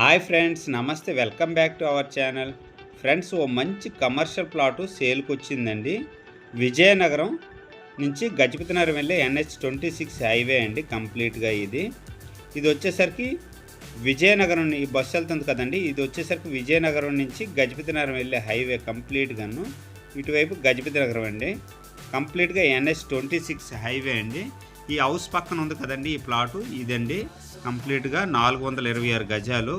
Hi friends నమస్తే. Welcome back to our channel. Friends ఓ మంచి commercial plot సేల్కి వచ్చిందండి విజయనగరం నుంచి గజపతినగరం వెళ్ళే ఎన్హెచ్ ట్వంటీ సిక్స్ హైవే అండి కంప్లీట్గా ఇది. ఇది వచ్చేసరికి విజయనగరం ఈ బస్సు వెళ్తుంది కదండి. ఇది వచ్చేసరికి విజయనగరం నుంచి గజపతినగరం వెళ్ళే హైవే కంప్లీట్గాను. ఇటువైపు గజపతినగరం అండి. కంప్లీట్గా ఎన్హెచ్ ట్వంటీ సిక్స్ హైవే అండి. ఈ హౌస్ పక్కన ఉంది కదండి ఈ ప్లాటు. ఇదండి కంప్లీట్గా నాలుగు వందల ఇరవై ఆరు గజాలు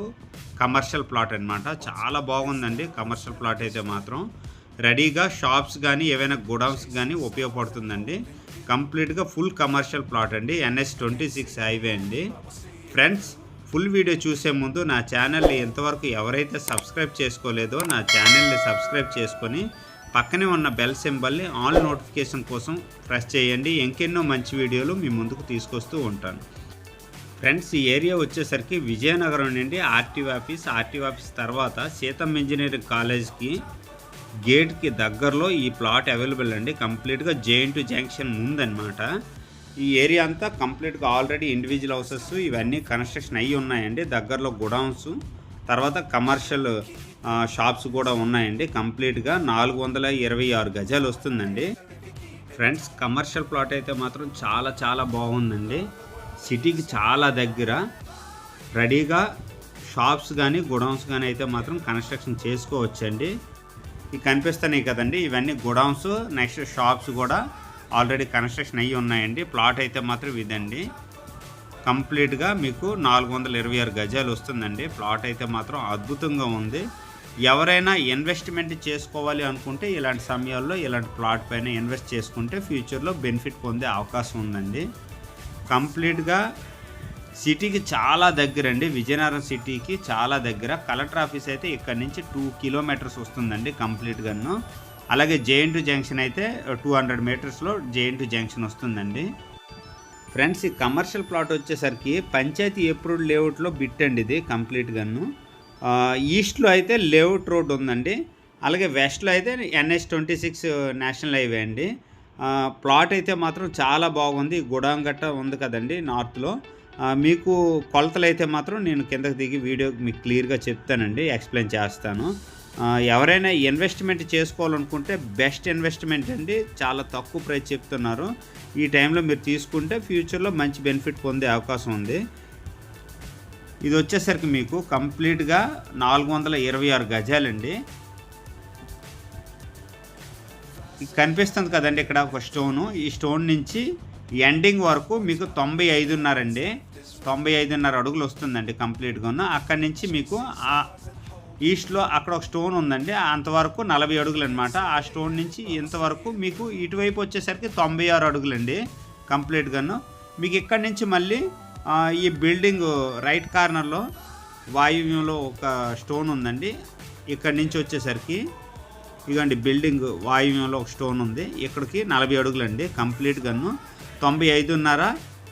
కమర్షియల్ ప్లాట్ అనమాట చాలా బాగుందండి కమర్షియల్ ప్లాట్ అయితే మాత్రం. రెడీగా షాప్స్ కానీ ఏవైనా గుడౌన్స్ కానీ ఉపయోగపడుతుందండి. కంప్లీట్గా ఫుల్ కమర్షియల్ ప్లాట్ అండి. ఎన్ఎస్ ట్వంటీ సిక్స్ హైవే అండి. ఫ్రెండ్స్ ఫుల్ వీడియో చూసే ముందు నా ఛానల్ని ఎంతవరకు ఎవరైతే సబ్స్క్రైబ్ చేసుకోలేదో నా ఛానల్ని సబ్స్క్రైబ్ చేసుకొని పక్కనే ఉన్న బెల్ సింబల్ని ఆల్ నోటిఫికేషన్ కోసం ప్రెస్ చేయండి. ఇంకెన్నో మంచి వీడియోలు మీ ముందుకు తీసుకొస్తూ ఉంటాను. ఫ్రెండ్స్ ఈ ఏరియా వచ్చేసరికి విజయనగరం నుండి ఆర్టీ ఆఫీస్ ఆర్టీ ఆఫీస్ తర్వాత సీతమ్ ఇంజనీరింగ్ కాలేజ్కి గేట్కి దగ్గరలో ఈ ప్లాట్ అవైలబుల్ అండి. కంప్లీట్గా జేఎన్టీ జంక్షన్ ముందనమాట ఈ ఏరియా అంతా కంప్లీట్గా ఆల్రెడీ ఇండివిజువల్ హౌసెస్ ఇవన్నీ కన్స్ట్రక్షన్ అయ్యి ఉన్నాయండి. దగ్గరలో గుడౌన్స్ తర్వాత కమర్షియల్ షాప్స్ కూడా ఉన్నాయండి. కంప్లీట్గా నాలుగు వందల ఇరవై ఆరు గజాలు వస్తుందండి. ఫ్రెండ్స్ కమర్షియల్ ప్లాట్ అయితే మాత్రం చాలా చాలా బాగుందండి. సిటీకి చాలా దగ్గర. రెడీగా షాప్స్ కానీ గుడౌన్స్ కానీ అయితే మాత్రం కన్స్ట్రక్షన్ చేసుకోవచ్చండి. ఇవి కనిపిస్తున్నాయి కదండి. ఇవన్నీ గుడౌన్స్ నెక్స్ట్ షాప్స్ కూడా ఆల్రెడీ కన్స్ట్రక్షన్ అయ్యి ఉన్నాయండి. ప్లాట్ అయితే మాత్రం ఇదండి. కంప్లీట్గా మీకు నాలుగు వందల ఇరవై ఆరు గజాలు వస్తుందండి. ప్లాట్ అయితే మాత్రం అద్భుతంగా ఉంది. ఎవరైనా ఇన్వెస్ట్మెంట్ చేసుకోవాలి అనుకుంటే ఇలాంటి సమయాల్లో ఇలాంటి ప్లాట్ పైన ఇన్వెస్ట్ చేసుకుంటే ఫ్యూచర్లో బెనిఫిట్ పొందే అవకాశం ఉందండి. కంప్లీట్గా సిటీకి చాలా దగ్గర అండి విజయనగరం సిటీకి చాలా దగ్గర. కలెక్టర్ ఆఫీస్ అయితే ఇక్కడ నుంచి టూ కిలోమీటర్స్ వస్తుందండి కంప్లీట్గాను. అలాగే జేఎన్టు జంక్షన్ అయితే టూ హండ్రెడ్ మీటర్స్లో జేఎన్టు జంక్షన్ వస్తుందండి. ఫ్రెండ్స్ ఈ కమర్షియల్ ప్లాట్ వచ్చేసరికి పంచాయతీ ఎప్రూవ్డ్ లేఅవుట్లో బిట్ అండి ఇది కంప్లీట్గాను. ఈస్ట్లో అయితే లేఅవుట్ రోడ్ ఉందండి. అలాగే వెస్ట్లో అయితే NS twenty six national highway అండి. ప్లాట్ అయితే మాత్రం చాలా బాగుంది. గుడాం గట్ట ఉంది కదండి నార్త్లో. మీకు కొలతలు అయితే మాత్రం నేను కిందకి దిగి వీడియో మీకు క్లియర్గా చెప్తానండి. ఎక్స్ప్లెయిన్ చేస్తాను. ఎవరైనా ఇన్వెస్ట్మెంట్ చేసుకోవాలనుకుంటే బెస్ట్ ఇన్వెస్ట్మెంట్ అండి. చాలా తక్కువ ప్రైస్ చెప్తున్నారు. ఈ టైంలో మీరు తీసుకుంటే ఫ్యూచర్లో మంచి బెనిఫిట్ పొందే అవకాశం ఉంది. ఇది వచ్చేసరికి మీకు కంప్లీట్గా నాలుగు వందల ఇరవై ఆరు గజాలండి. కనిపిస్తుంది కదండి ఇక్కడ ఒక స్టోను. ఈ స్టోన్ నుంచి ఎండింగ్ వరకు మీకు తొంభై ఐదున్నర అండి తొంభై ఐదున్నర అడుగులు వస్తుందండి కంప్లీట్గాను. అక్కడి నుంచి మీకు ఆ ఈస్ట్లో అక్కడ ఒక స్టోన్ ఉందండి. అంతవరకు నలభై అడుగులు అనమాట ఆ స్టోన్ నుంచి ఇంతవరకు మీకు ఇటువైపు వచ్చేసరికి తొంభై ఆరు అడుగులండి కంప్లీట్గాను. మీకు ఇక్కడి నుంచి మళ్ళీ ఈ బిల్డింగ్ రైట్ కార్నర్లో వాయువ్యంలో ఒక స్టోన్ ఉందండి. ఇక్కడి నుంచి వచ్చేసరికి ఇదిగోండి బిల్డింగ్ వాయువ్యంలో ఒక స్టోన్ ఉంది. ఇక్కడికి నలభై అడుగులండి కంప్లీట్గాను తొంభై ఐదున్నర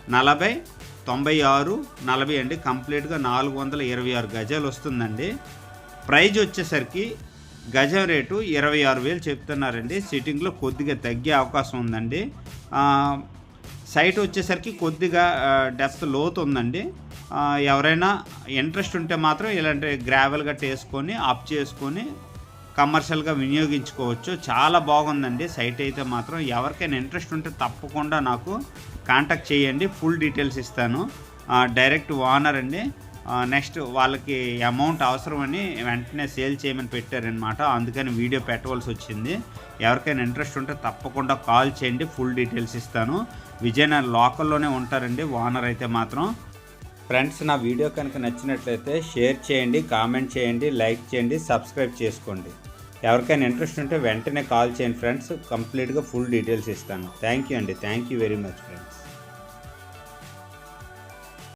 నలభై తొంభై ఆరు నలభై అండి కంప్లీట్గా నాలుగు వందల ఇరవై ఆరు గజాలు వస్తుందండి. ప్రైజ్ వచ్చేసరికి గజం రేటు ఇరవై ఆరు వేలు చెప్తున్నారండి. సిట్టింగ్లో కొద్దిగా తగ్గే అవకాశం ఉందండి. సైట్ వచ్చేసరికి కొద్దిగా డెప్త్ లోతు ఉందండి. ఎవరైనా ఇంట్రెస్ట్ ఉంటే మాత్రం ఇలాంటి గ్రావెల్ గట్ట వేసుకొని అప్ చేసుకొని కమర్షియల్గా వినియోగించుకోవచ్చు. చాలా బాగుందండి సైట్ అయితే మాత్రం. ఎవరికైనా ఇంట్రెస్ట్ ఉంటే తప్పకుండా నాకు కాంటాక్ట్ చేయండి. ఫుల్ డీటెయిల్స్ ఇస్తాను. డైరెక్ట్ ఓనర్ అండి. నెక్స్ట్ వాళ్ళకి అమౌంట్ అవసరమని వెంటనే సేల్ చేయమని పెట్టారనమాట అందుకని వీడియో పెట్టవలసి వచ్చింది. ఎవరికైనా ఇంట్రెస్ట్ ఉంటే తప్పకుండా కాల్ చేయండి ఫుల్ డీటెయిల్స్ ఇస్తాను. విజయనగరం లోకల్లోనే ఉంటారండి ఓనర్ అయితే మాత్రం. ఫ్రెండ్స్ నా వీడియో కనుక నచ్చినట్లయితే షేర్ చేయండి కామెంట్ చేయండి లైక్ చేయండి సబ్స్క్రైబ్ చేసుకోండి. ఎవరికైనా ఇంట్రెస్ట్ ఉంటే వెంటనే కాల్ చేయండి ఫ్రెండ్స్ కంప్లీట్గా ఫుల్ డీటెయిల్స్ ఇస్తాను. థ్యాంక్ యూ అండి. Thank you very much friends